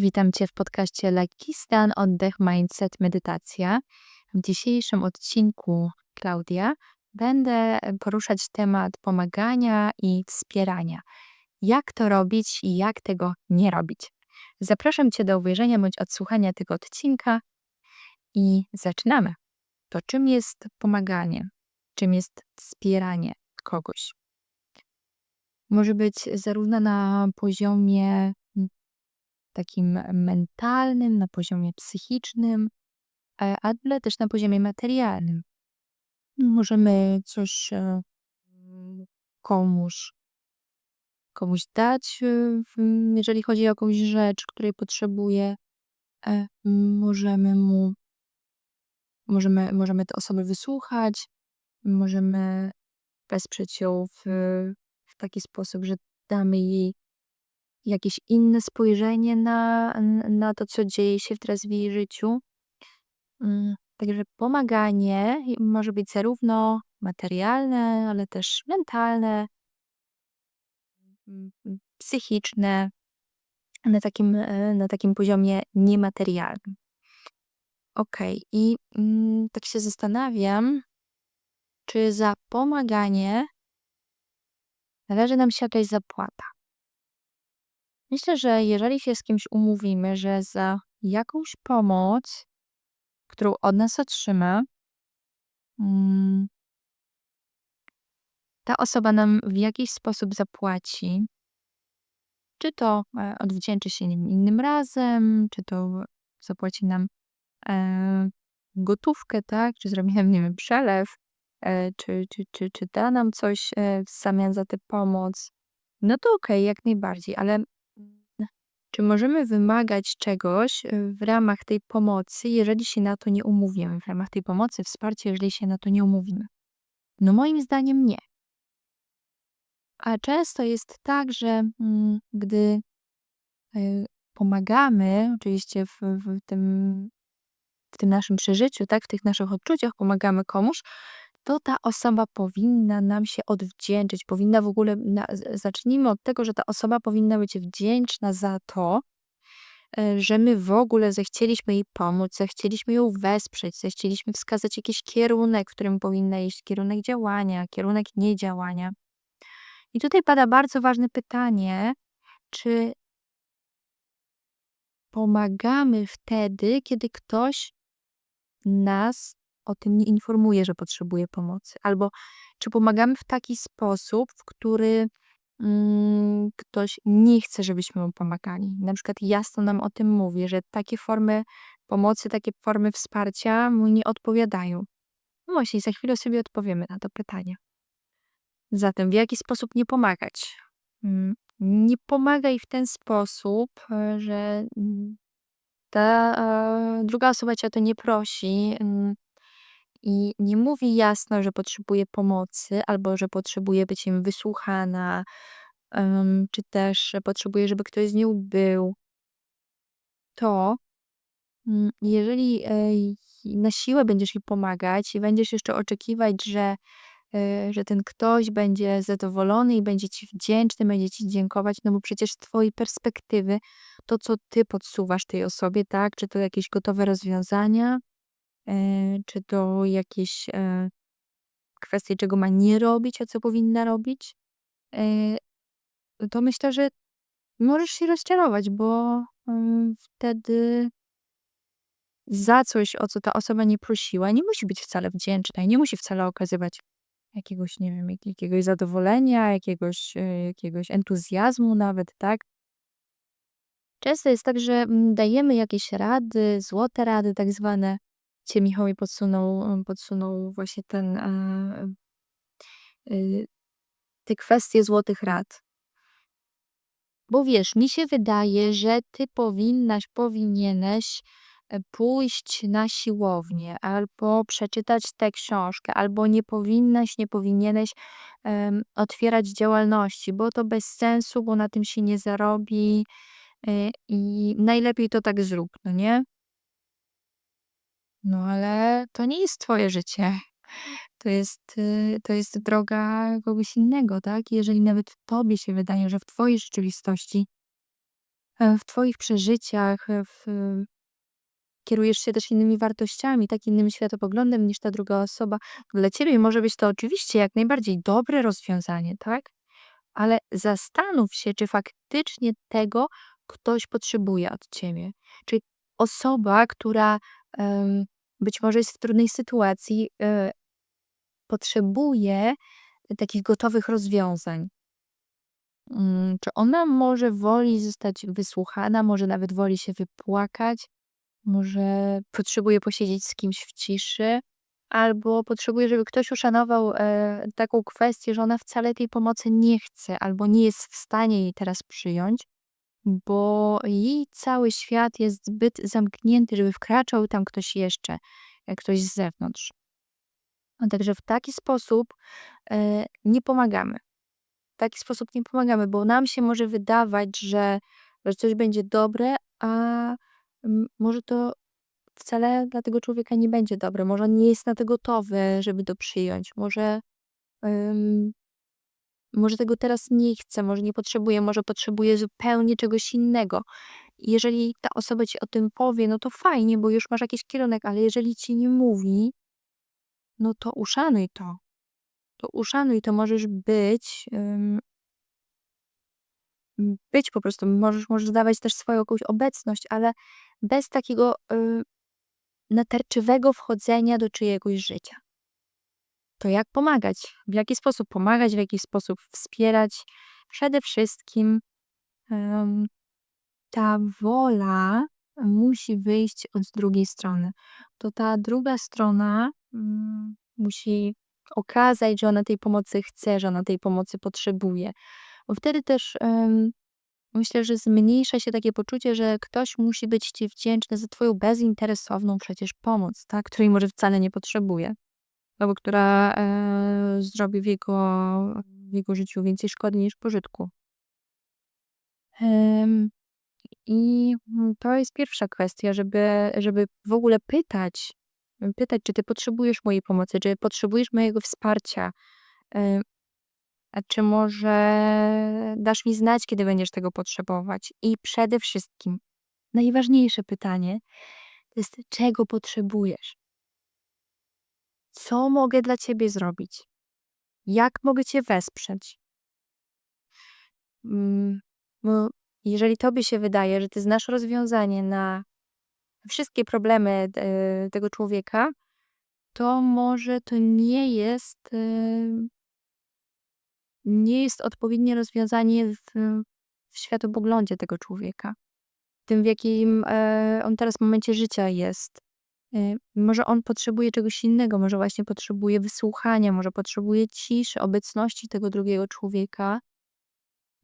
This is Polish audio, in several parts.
Witam Cię w podcaście Lekki Stan, Oddech, Mindset, Medytacja. W dzisiejszym odcinku, Klaudia, będę poruszać temat pomagania i wspierania. Jak to robić i jak tego nie robić. Zapraszam Cię do obejrzenia bądź odsłuchania tego odcinka i zaczynamy. To czym jest pomaganie? Czym jest wspieranie kogoś? Może być zarówno na poziomie takim mentalnym, na poziomie psychicznym, e, ale też na poziomie materialnym. Możemy coś e, komuś, komuś dać, e, jeżeli chodzi o jakąś rzecz, której potrzebuje. Możemy mu, możemy, możemy tę osobę wysłuchać, możemy wesprzeć ją w, w taki sposób, że damy jej jakieś inne spojrzenie na, na to, co dzieje się teraz w jej życiu. Mm, także pomaganie może być zarówno materialne, ale też mentalne, mm, mm, psychiczne, na takim, e, na takim poziomie niematerialnym. Okej, i tak się zastanawiam, czy za pomaganie należy nam się jakaś zapłata. Myślę, że jeżeli się z kimś umówimy, że za jakąś pomoc, którą od nas otrzyma, mm, ta osoba nam w jakiś sposób zapłaci, czy to e, odwdzięczy się nim innym razem, czy to zapłaci nam e, gotówkę, tak, czy zrobi nam, nie wiem, przelew, e, czy, czy, czy, czy da nam coś w zamian za tę pomoc, no to okej, jak najbardziej, ale czy możemy wymagać czegoś y, w ramach tej pomocy, jeżeli się na to nie umówimy? W ramach tej pomocy, wsparcia, jeżeli się na to nie umówimy? No moim zdaniem nie. A często jest tak, że mm, gdy y, pomagamy, oczywiście w, w, tym, w tym naszym przeżyciu, tak, w tych naszych odczuciach pomagamy komuś, to ta osoba powinna nam się odwdzięczyć, powinna w ogóle, na, zacznijmy od tego, że ta osoba powinna być wdzięczna za to, e, że my w ogóle zechcieliśmy jej pomóc, zechcieliśmy ją wesprzeć, zechcieliśmy wskazać jakiś kierunek, w którym powinna iść, kierunek działania, kierunek niedziałania. I tutaj pada bardzo ważne pytanie, czy pomagamy wtedy, kiedy ktoś nas o tym nie informuje, że potrzebuje pomocy? Albo czy pomagamy w taki sposób, w który mm, ktoś nie chce, żebyśmy mu pomagali? Na przykład jasno nam o tym mówi, że takie formy pomocy, takie formy wsparcia mu nie odpowiadają. No właśnie, za chwilę sobie odpowiemy na to pytanie. Zatem w jaki sposób nie pomagać? Mm, nie pomagaj w ten sposób, e, że mm, ta e, druga osoba cię o to nie prosi, i nie mówi jasno, że potrzebuje pomocy albo że potrzebuje być im wysłuchana, czy też że potrzebuje, żeby ktoś z nią był, to mm, jeżeli na siłę będziesz jej pomagać i będziesz jeszcze oczekiwać, że, e, że ten ktoś będzie zadowolony i będzie ci wdzięczny, będzie ci dziękować, no bo przecież z twojej perspektywy to, co ty podsuwasz tej osobie, tak, czy to jakieś gotowe rozwiązania, E, czy to jakieś e, kwestie, czego ma nie robić, a co powinna robić, e, to myślę, że możesz się rozczarować, bo mm, wtedy za coś, o co ta osoba nie prosiła, nie musi być wcale wdzięczna i nie musi wcale okazywać jakiegoś, nie wiem, jakiegoś zadowolenia, jakiegoś, jakiegoś entuzjazmu nawet, tak? Często jest tak, że mm, dajemy jakieś rady, złote rady tak zwane, Cię Michał mi podsunął, podsunął właśnie ten, e, y, te kwestie złotych rad. Bo wiesz, mi się wydaje, że ty powinnaś, powinieneś e, pójść na siłownię, albo przeczytać tę książkę, albo nie powinnaś, nie powinieneś otwierać działalności, bo to bez sensu, bo na tym się nie zarobi e, i najlepiej to tak zrób, no nie? No ale to nie jest twoje życie. To jest, y, to jest droga kogoś innego, tak? Jeżeli nawet tobie się wydaje, że w twojej rzeczywistości e, w twoich przeżyciach, e, w kierujesz się też innymi wartościami, tak innym światopoglądem niż ta druga osoba. Dla ciebie może być to oczywiście jak najbardziej dobre rozwiązanie, tak? Ale zastanów się, czy faktycznie tego ktoś potrzebuje od ciebie. Czy osoba, która być może jest w trudnej sytuacji, e, potrzebuje takich gotowych rozwiązań. Mm, Czy ona może woli zostać wysłuchana, może nawet woli się wypłakać, może potrzebuje posiedzieć z kimś w ciszy, albo potrzebuje, żeby ktoś uszanował e, taką kwestię, że ona wcale tej pomocy nie chce, albo nie jest w stanie jej teraz przyjąć, bo jej cały świat jest zbyt zamknięty, żeby wkraczał tam ktoś jeszcze, e, ktoś z zewnątrz. No, także w taki sposób e, nie pomagamy. W taki sposób nie pomagamy, bo nam się może wydawać, że, że coś będzie dobre, a może to wcale dla tego człowieka nie będzie dobre. Może on nie jest na to gotowy, żeby to przyjąć. Może, może tego teraz nie chce, może nie potrzebuje, może potrzebuje zupełnie czegoś innego. Jeżeli ta osoba ci o tym powie, no to fajnie, bo już masz jakiś kierunek, ale jeżeli ci nie mówi, no to uszanuj to. To uszanuj to, możesz być, ym, być po prostu, możesz, możesz dawać też swoją jakąś obecność, ale bez takiego y, natarczywego wchodzenia do czyjegoś życia. To jak pomagać? W jaki sposób pomagać, w jaki sposób wspierać? Przede wszystkim ym, ta wola musi wyjść od drugiej strony. To ta druga strona mm, musi okazać, że ona tej pomocy chce, że ona tej pomocy potrzebuje. Bo wtedy też ym, myślę, że zmniejsza się takie poczucie, że ktoś musi być ci wdzięczny za twoją bezinteresowną przecież pomoc, tak? której może wcale nie potrzebuje. Albo która e, zrobi w jego, w jego życiu więcej szkody niż pożytku. I to jest pierwsza kwestia, żeby, żeby w ogóle pytać, pytać, czy ty potrzebujesz mojej pomocy, czy potrzebujesz mojego wsparcia, a czy może dasz mi znać, kiedy będziesz tego potrzebować. I przede wszystkim, najważniejsze pytanie to jest, czego potrzebujesz? Co mogę dla ciebie zrobić? Jak mogę cię wesprzeć? Mm, Bo jeżeli tobie się wydaje, że ty znasz rozwiązanie na wszystkie problemy e, tego człowieka, to może to nie jest, e, nie jest odpowiednie rozwiązanie w, w światopoglądzie tego człowieka. W tym, w jakim e, on teraz w momencie życia jest. Może on potrzebuje czegoś innego, może właśnie potrzebuje wysłuchania, może potrzebuje ciszy, obecności tego drugiego człowieka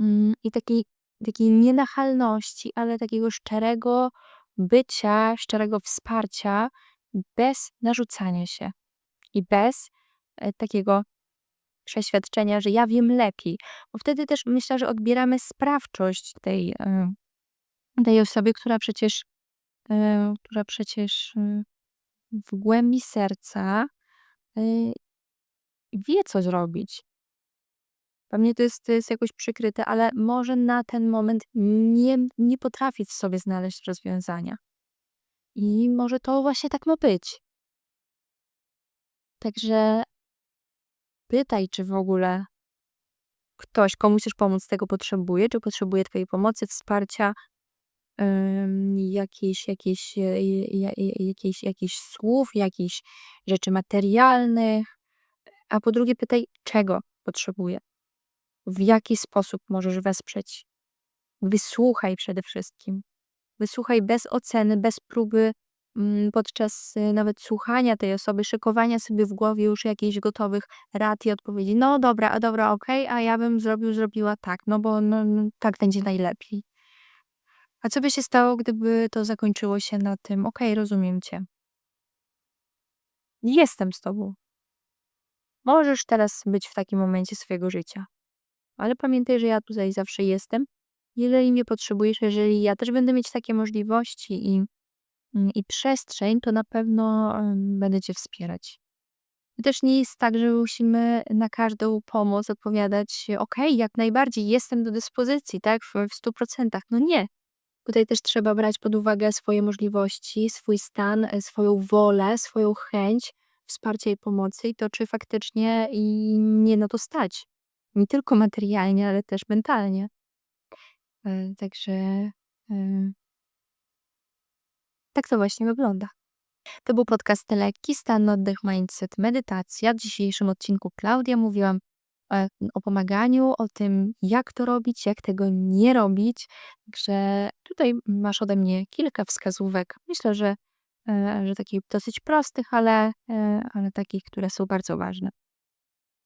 mm, i takiej, takiej nienachalności, ale takiego szczerego bycia, szczerego wsparcia bez narzucania się i bez e, takiego przeświadczenia, że ja wiem lepiej. Bo wtedy też myślę, że odbieramy sprawczość tej, e, tej osobie, która przecież, e, która przecież w głębi serca wie, co zrobić. Pewnie to jest, to jest jakoś przykryte, ale może na ten moment nie, nie potrafi sobie znaleźć rozwiązania. I może to właśnie tak ma być. Także pytaj, czy w ogóle ktoś, komu chcesz pomóc, tego potrzebuje, czy potrzebuje Twojej pomocy, wsparcia, ym, jakiejś, jakiejś, e, jakichś słów, jakichś rzeczy materialnych. A po drugie, pytaj, czego potrzebuje, w jaki sposób możesz wesprzeć. Wysłuchaj przede wszystkim. Wysłuchaj bez oceny, bez próby mm, podczas y, nawet słuchania tej osoby, szykowania sobie w głowie już jakichś gotowych rad i odpowiedzi. No dobra, a dobra, okej, a ja bym zrobił, zrobiła tak, no bo no, no, tak będzie najlepiej. A co by się stało, gdyby to zakończyło się na tym, okej, rozumiem cię. Jestem z tobą. Możesz teraz być w takim momencie swojego życia. Ale pamiętaj, że ja tutaj zawsze jestem jeżeli mnie potrzebujesz, jeżeli ja też będę mieć takie możliwości i, mm, i przestrzeń, to na pewno będę Cię wspierać. Też nie jest tak, że musimy na każdą pomoc odpowiadać, ok, jak najbardziej jestem do dyspozycji, tak, w, w 100%. No nie. Tutaj też trzeba brać pod uwagę swoje możliwości, swój stan, e, swoją wolę, swoją chęć wsparcia i pomocy i to, czy faktycznie i mnie na to stać. Nie tylko materialnie, ale też mentalnie. E, Także e, tak to właśnie wygląda. To był podcast Lekki Stan, Oddech, Mindset, Medytacja. W dzisiejszym odcinku Klaudia mówiłam o pomaganiu, o tym, jak to robić, jak tego nie robić. Także tutaj masz ode mnie kilka wskazówek. Myślę, że, e, że takich dosyć prostych, ale, e, ale takich, które są bardzo ważne.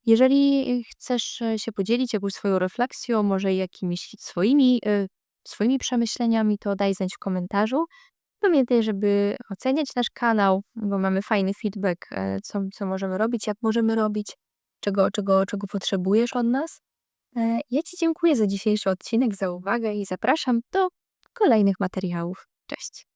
Jeżeli chcesz e, się podzielić jakąś swoją refleksją, może jakimiś swoimi, e, swoimi przemyśleniami, to daj znać w komentarzu. Pamiętaj, żeby oceniać nasz kanał, bo mamy fajny feedback, e, co, co możemy robić, jak możemy robić, czego, czego, czego potrzebujesz od nas. E, Ja Ci dziękuję za dzisiejszy odcinek, za uwagę i zapraszam do kolejnych materiałów. Cześć.